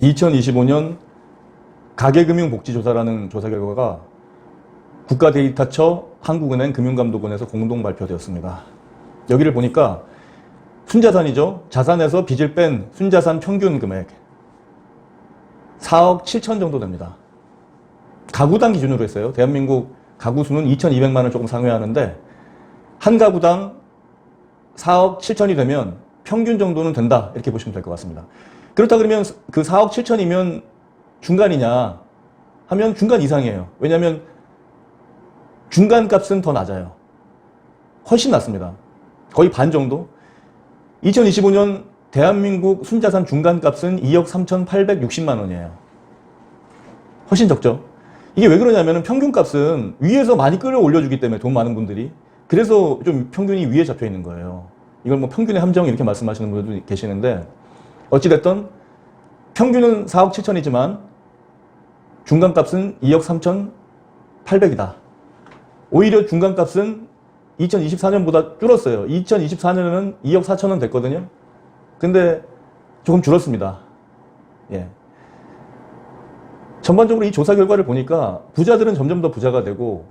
2025년 가계금융복지조사라는 조사 결과가 국가데이터처 한국은행 금융감독원에서 공동 발표되었습니다. 여기를 보니까 순자산이죠. 자산에서 빚을 뺀 순자산 평균 금액 4억 7천 정도 됩니다. 가구당 기준으로 했어요. 대한민국 가구 수는 2,200만 원 조금 상회하는데 한 가구당 4억 7천이 되면 평균 정도는 된다 이렇게 보시면 될 것 같습니다. 그렇다 그러면 그 4억 7천이면 중간이냐 하면 중간 이상이에요. 왜냐하면 중간 값은 더 낮아요. 훨씬 낮습니다. 거의 반 정도. 2025년 대한민국 순자산 중간 값은 2억 3,860만 원이에요. 훨씬 적죠. 이게 왜 그러냐면 평균 값은 위에서 많이 끌어올려주기 때문에 돈 많은 분들이 그래서 좀 평균이 위에 잡혀 있는 거예요. 이걸 뭐 평균의 함정 이렇게 말씀하시는 분들도 계시는데 어찌됐든 평균은 4억 7천이지만 중간값은 2억 3,800이다. 오히려 중간값은 2024년보다 줄었어요. 2024년에는 2억 4천원 됐거든요. 근데 조금 줄었습니다. 예. 전반적으로 이 조사 결과를 보니까 부자들은 점점 더 부자가 되고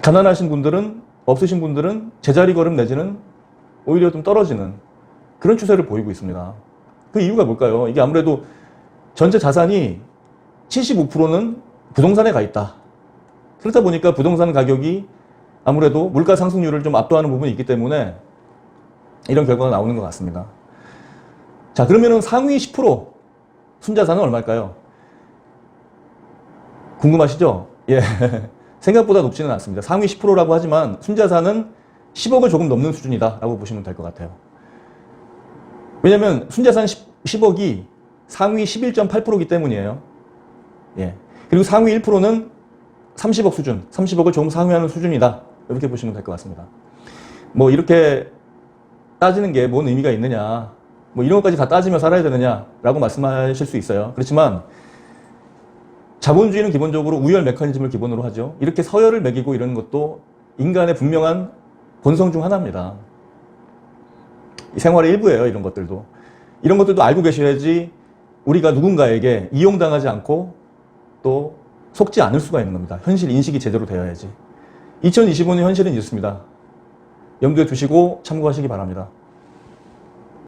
가난하신 분들은 없으신 분들은 제자리 걸음 내지는 오히려 좀 떨어지는 그런 추세를 보이고 있습니다. 그 이유가 뭘까요? 이게 아무래도 전체 자산이 75%는 부동산에 가 있다. 그러다 보니까 부동산 가격이 아무래도 물가 상승률을 좀 압도하는 부분이 있기 때문에 이런 결과가 나오는 것 같습니다. 자, 그러면은 상위 10% 순자산은 얼마일까요? 궁금하시죠? 예. 생각보다 높지는 않습니다. 상위 10%라고 하지만 순자산은 10억을 조금 넘는 수준이다라고 보시면 될 것 같아요. 왜냐면 순자산 10, 억이 상위 11.8%이기 때문이에요. 예. 그리고 상위 1%는 30억 수준, 30억을 조금 상회하는 수준이다. 이렇게 보시면 될 것 같습니다. 뭐 이렇게 따지는 게 뭔 의미가 있느냐, 뭐 이런 것까지 다 따지며 살아야 되느냐라고 말씀하실 수 있어요. 그렇지만 자본주의는 기본적으로 우열 메커니즘을 기본으로 하죠. 이렇게 서열을 매기고 이러는 것도 인간의 분명한 본성 중 하나입니다. 이 생활의 일부예요, 이런 것들도. 이런 것들도 알고 계셔야지 우리가 누군가에게 이용당하지 않고 또 속지 않을 수가 있는 겁니다. 현실 인식이 제대로 되어야지. 2025년 현실은 이렇습니다. 염두에 두시고 참고하시기 바랍니다.